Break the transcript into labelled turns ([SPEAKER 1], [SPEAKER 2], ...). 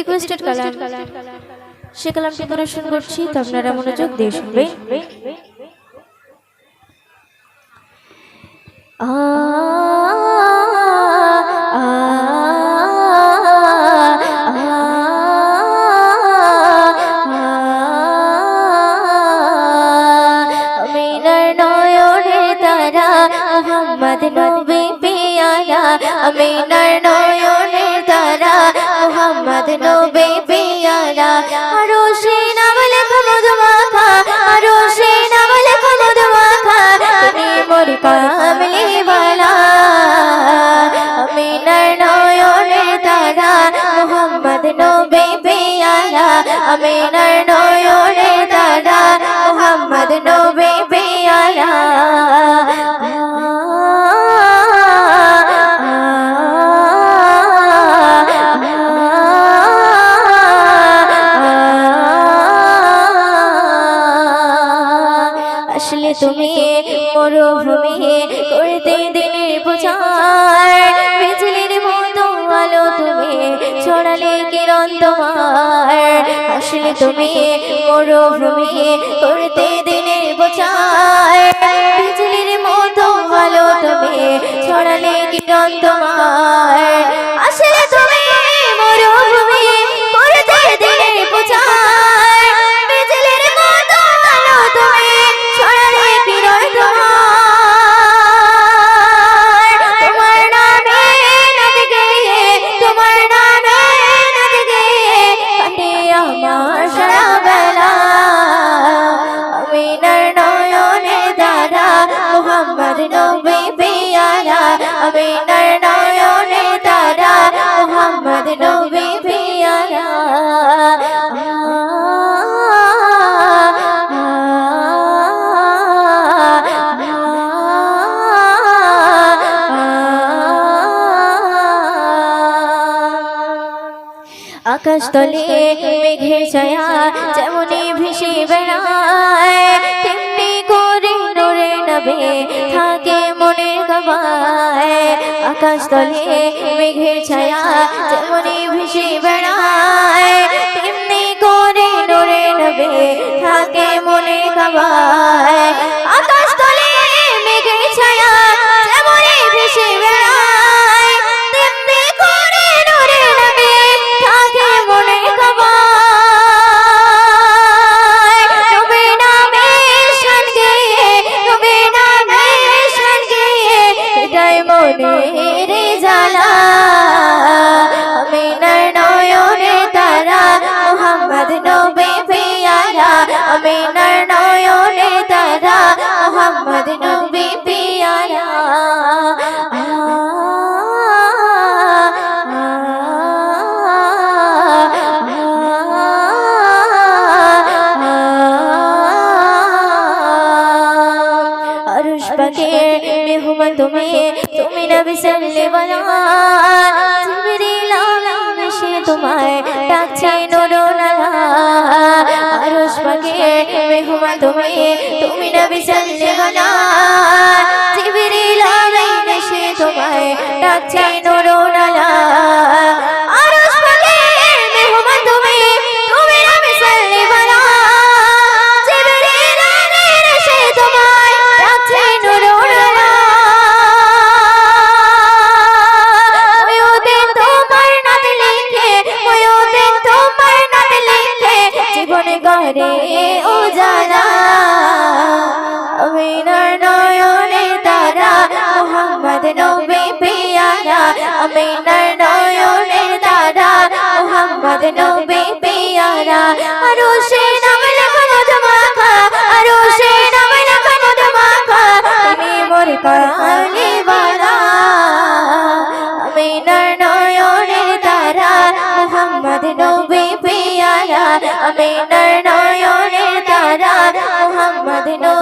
[SPEAKER 1] Requested কালাম। সে কালামটি পরিবেশন করছি, তো আপনারা মনোযোগ দিয়ে শুনবেন নয়নের তারা তারা মোহাম্মদ নবী পিয়ারা আরও সে নাম লেখা মধু মাখা আরও সে নাম লেখা মধু মাখা তুমি মোর কামলি বালা। আমিনার নয়নের তারা, মোহাম্মদ নবী পিয়ারা নয়নের তুমি মরুভূমি করতে দিনের প্রচার। বিজলির মতো আলো তুমি ছড়ালে কিরণ তোমার। আসলে তুমি মরুভূমি করতে দিনের প্রচার। বিজলির মতো আলো তুমি ছড়ালে কিরণ তোমার। আকাশ তলে মেঘে ছায়া যেমনি ভেসে বেড়ায় তেমনি করে নড়ে নবে থাকে মনে গবায়। আকাশ তলে মেঘে ছায়া যেমনি ভেসে বেড়ায় হৃদয় মনের জ্বালা, আমিনার নয়নে তারা, মোহাম্মদ নবী পিয়ারা, আমিনার নয়নে তারা, মোহাম্মদ নবী পিয়ারা। তুমি তুমি নবী সাল্লাল্লাহু জিবরিল আলাইহি সে তোমায় ডাকছে নুরুনালা ডাকছে নুরুনালা নবী পিয়ারা আমিনার নয়নে তারা মোহাম্মদ নবী পিয়ারা আরও সে নাম লেখা মধু মাখা আরও সে নাম লেখা মধু মাখা তুমি মোর কানে বালা আমিনার নয়নে তারা মোহাম্মদ নবী পিয়ারা আমিনার নয়নে তারা মোহাম্মদ নবী